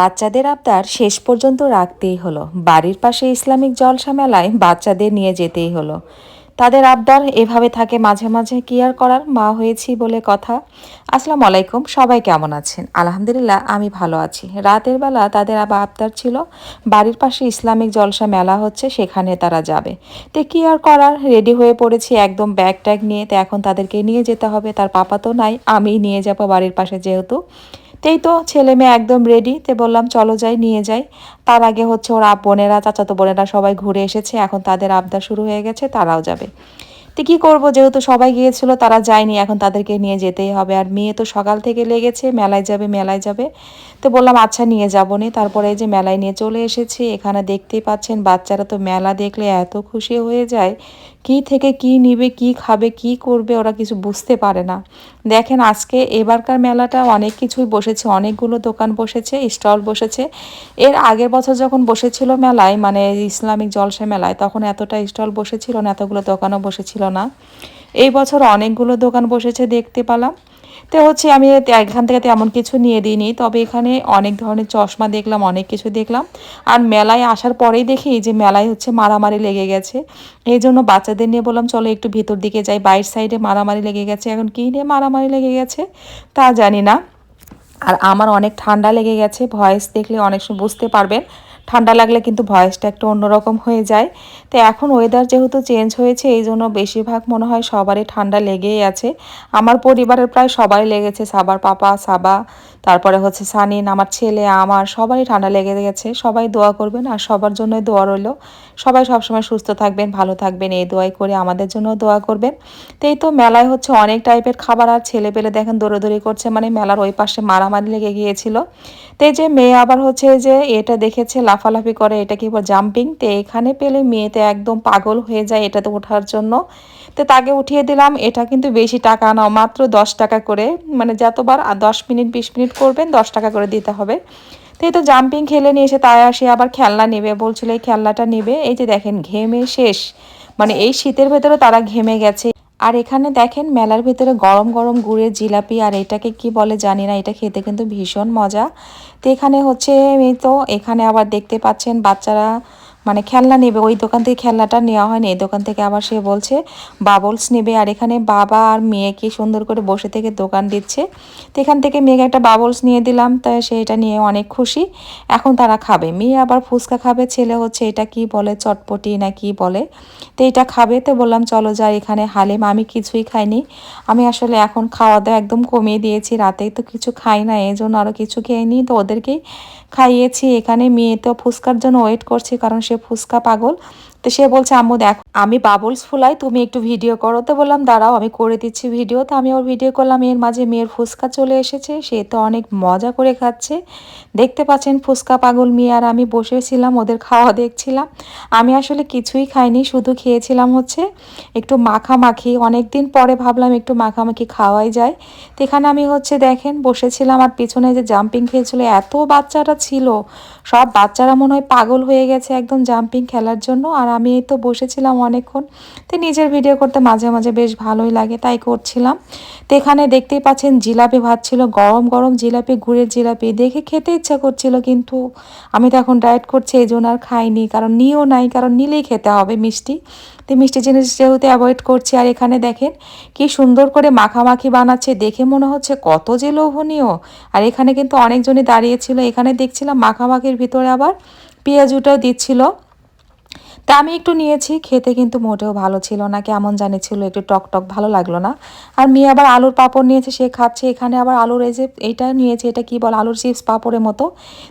বাচ্চাদের আবদার শেষ পর্যন্ত রাখতেই হলো। বাড়ির পাশে ইসলামিক জলসা মেলায় বাচ্চাদের নিয়ে যেতেই হলো। তাদের আবদার এভাবে থাকে মাঝে মাঝে কি আর করার, মা হয়েছি বলে কথা। আসসালামু আলাইকুম, সবাই কেমন আছেন? আলহামদুলিল্লাহ, আমি ভালো আছি। রাতের বেলা তাদের আবার আবদার ছিল, বাড়ির পাশে ইসলামিক জলসা মেলা হচ্ছে, সেখানে তারা যাবে। তো কি আর করার, রেডি হয়ে পড়েছি, একদম ব্যাগ ট্যাগ নিয়ে, তো এখন তাদেরকে নিয়ে যেতে হবে, তার পাপা তো নাই আমি নিয়ে যাব বাড়ির পাশে যেহেতু। তেই তো ছেলে মেয়ে একদম রেডি তে বললাম, চলো যাই, নিয়ে যাই। তার আগে হচ্ছে ওর বোনেরা চাচাতো বোনেরা সবাই ঘুরে এসেছে, এখন তাদের আবদা শুরু হয়ে গেছে, তারাও যাবে। তো কী করব? যেহেতু সবাই গিয়েছিল, তারা যায়নি, এখন তাদেরকে নিয়ে যেতেই হবে। আর মেয়ে তো সকাল থেকে লেগেছে, মেলায় যাবে মেলায় যাবে। তো বললাম আচ্ছা নিয়ে যাব নি। তারপরে যে মেলায় নিয়ে চলে এসেছি, এখানে দেখতেই পাচ্ছেন, বাচ্চারা তো মেলা দেখলে এত খুশি হয়ে যায়। কি থেকে কি নিবে, কি খাবে, কি করবে, ওরা কিছু বুঝতে পারে না। দেখেন, আজকে এবারকার মেলাটা অনেক কিছুই বসেছে, অনেকগুলো দোকান বসেছে, স্টল বসেছে। এর আগের বছর যখন বসেছিল মেলায় মানে ইসলামিক জলসা মেলায়, তখন এতটা স্টল বসেছিল না, এতগুলো দোকানও বসেছিল না। এই বছর অনেকগুলো দোকান বসেছে, দেখতে পেলাম। তো হচ্ছে আমি এখান থেকে তেমন কিছু নিয়ে দিইনি। তবে এখানে অনেক ধরনের চশমা দেখলাম, অনেক কিছু দেখলাম। আর মেলায় আসার পরেই দেখি যে মেলায় হচ্ছে মারামারি লেগে গেছে। এই জন্য বাচ্চাদের নিয়ে বললাম, চলো একটু ভিতর দিকে যাই বাইর সাইডে মারামারি লেগে গেছে। এখন কী নিয়ে মারামারি লেগে গেছে? তা জানি না। আর আমার অনেক ঠান্ডা লেগে গেছে, ভয়েস দেখলে অনেক সময় বুঝতে পারবেন। ঠান্ডা লাগলে কিন্তু ভয়েসটা একটু অন্যরকম হয়ে যায়। তো এখন ওয়েদার যেহেতু চেঞ্জ হয়েছে, এই জন্য বেশিরভাগ মনে হয় সবারই ঠান্ডা লেগেই আছে। আমার পরিবারের প্রায় সবাই লেগেছে, সাবার পাপা, সাবা। তারপরে হচ্ছে সানিন, আমার ছেলে, আমার, সবারই ঠান্ডা লেগে গেছে। সবাই দোয়া করবেন আর সবার জন্য দোয়া রইল। সবাই সবসময় সুস্থ থাকবেন, ভালো থাকবেন, এই দোয়াই করে আমাদের জন্য দোয়া করবেন। তো এই তো মেলায় হচ্ছে অনেক টাইপের খাবার আর ছেলে পেলে দেখেন দৌড়োদৌড়ি করছে মানে মেলার ওই পাশে মারামারি লেগে গিয়েছিল। তো এই যে মেয়ে আবার হচ্ছে যে এটা দেখেছে, লাফালাফি করে, এটা কি বল জাম্পিং? তো এখানে পেলে মেয়েতে একদম পাগল হয়ে যায় এটাতে ওঠার জন্য। তো তাকে উঠিয়ে দিলাম, এটা কিন্তু বেশি টাকা নাও মাত্র দশ টাকা করে মানে যতবার, আর দশ মিনিট, বিশ মিনিট করবেন, দশ টাকা করে দিতে হবে। তো এই তো জাম্পিং খেলে নিয়ে এসে তাই আসে, আবার খেলনা নেবে, বলছিল এই খেলনাটা নেবে। এই যে দেখেন, ঘেমে শেষ। মানে এই শীতের ভেতরে তারা ঘেমে গেছে। আর এখানে দেখেন, মেলার ভিতরে গরম গরম গুড়ের জিলাপি, আর এটাকে কি বলে জানি না, এটা খেতে কিন্তু ভীষণ মজা। তো এখানে হচ্ছে তো, এখানে আবার দেখতে পাচ্ছেন বাচ্চারা মানে খেলনা নেবে, ওই দোকান থেকে খেলনাটা নেওয়া হয়নি, এই দোকান থেকে আবার সে বলছে বাবলস নেবে। আর এখানে বাবা আর মেয়েকে সুন্দর করে বসে থেকে দোকান দিচ্ছে। তো এখান থেকে মেয়েকে একটা বাবলস নিয়ে দিলাম তাই সে এটা নিয়ে অনেক খুশি। এখন তারা খাবে। মেয়ে আবার ফুচকা খাবে, ছেলে হচ্ছে এটা কি বলে, চটপটি না কি বলে? তো এটা খাবে, তো বললাম, চলো যাই এখানে হালিম, আমি কিছুই খাইনি। আমি আসলে এখন খাওয়া দাওয়া একদম কমিয়ে দিয়েছি রাতেই তো কিছু খাই না, এই জন্য আরও কিছু খেয়ে নিই তো ওদেরকেই খাইয়েছি। এখানে মেয়ে তো ফুচকার জন্য ওয়েট করছি, কারণ সে ফুচকা পাগল। তো সে বলছে, আম্মু, দেখ, আমি বাবলস ফুলাই, তুমি একটু ভিডিও করো। তো বললাম, দাঁড়াও, আমি করে দিচ্ছি ভিডিও। তো আমি ওর ভিডিও করলাম, এর মাঝে মেয়ের ফুচকা চলে এসেছে, সে তো অনেক মজা করে খাচ্ছে। দেখতে পাচ্ছেন ফুচকা পাগল মেয়ে, আর আমি বসেছিলাম, ওদের খাওয়া দেখছিলাম। আমি আসলে কিছুই খাইনি, শুধু খেয়েছিলাম হচ্ছে একটু মাখামাখি। অনেক দিন পরে ভাবলাম একটু মাখামাখি খাওয়াই যায়। তো এখানে আমি হচ্ছে দেখেন, বসেছিলাম, আর পিছনে যে জাম্পিং খেয়েছিল এত বাচ্চারা ছিল। সব বাচ্চারা মনে হয় পাগল হয়ে গেছে, একদম জাম্পিং খেলার জন্য, আর আমি এই তো বসেছিলাম অনেকক্ষণ। তো নিজের ভিডিও করতে মাঝে মাঝে বেশ ভালোই লাগে, তাই করছিলাম। তো এখানে দেখতেই পাচ্ছেন জিলাপি ভাত ছিল, গরম গরম জিলাপি, গুড়ের জিলাপি। দেখে খেতে ইচ্ছা করছিল, কিন্তু আমি তো এখন ডায়েট করছি, এই জন্য আর খাইনি। কারণ নিয়েও নাই, কারণ নিলেই খেতে হবে মিষ্টি। তো মিষ্টি জিনিস যেহেতু অ্যাভয়েড করছি, আর এখানে দেখেন কি সুন্দর করে মাখামাখি বানাচ্ছে, দেখে মনে হচ্ছে কত যে লোভনীয়। আর এখানে কিন্তু অনেকজনই দাঁড়িয়েছিল এখানে দেখছিলাম মাখামাখির ভিতরে আবার পেঁয়াজুটাও দিচ্ছিল। তা আমি একটু নিয়েছি, খেতে কিন্তু মোটেও ভালো ছিল না, কেমন জানি ছিল, একটু টক টক ভালো লাগল না। আর মেয়ে আবার আলুর পাঁপড় নিয়েছে, সে খাচ্ছে, এখানে আবার আলুর এই যে এইটা নিয়েছে, এটা কি বল, আলুর চিপস পাঁপড়ের মতো।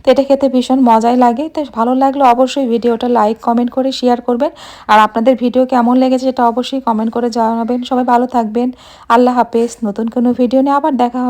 তো এটা খেতে ভীষণ মজাই লাগে, তো ভালো লাগল অবশ্যই ভিডিওটা লাইক, কমেন্ট করে শেয়ার করবেন। আর আপনাদের ভিডিও কেমন লেগেছে সেটা অবশ্যই কমেন্ট করে জানাবেন। সবাই ভালো থাকবেন, আল্লাহ হাফেজ, নতুন কোনো ভিডিও নিয়ে আবার দেখা হবে।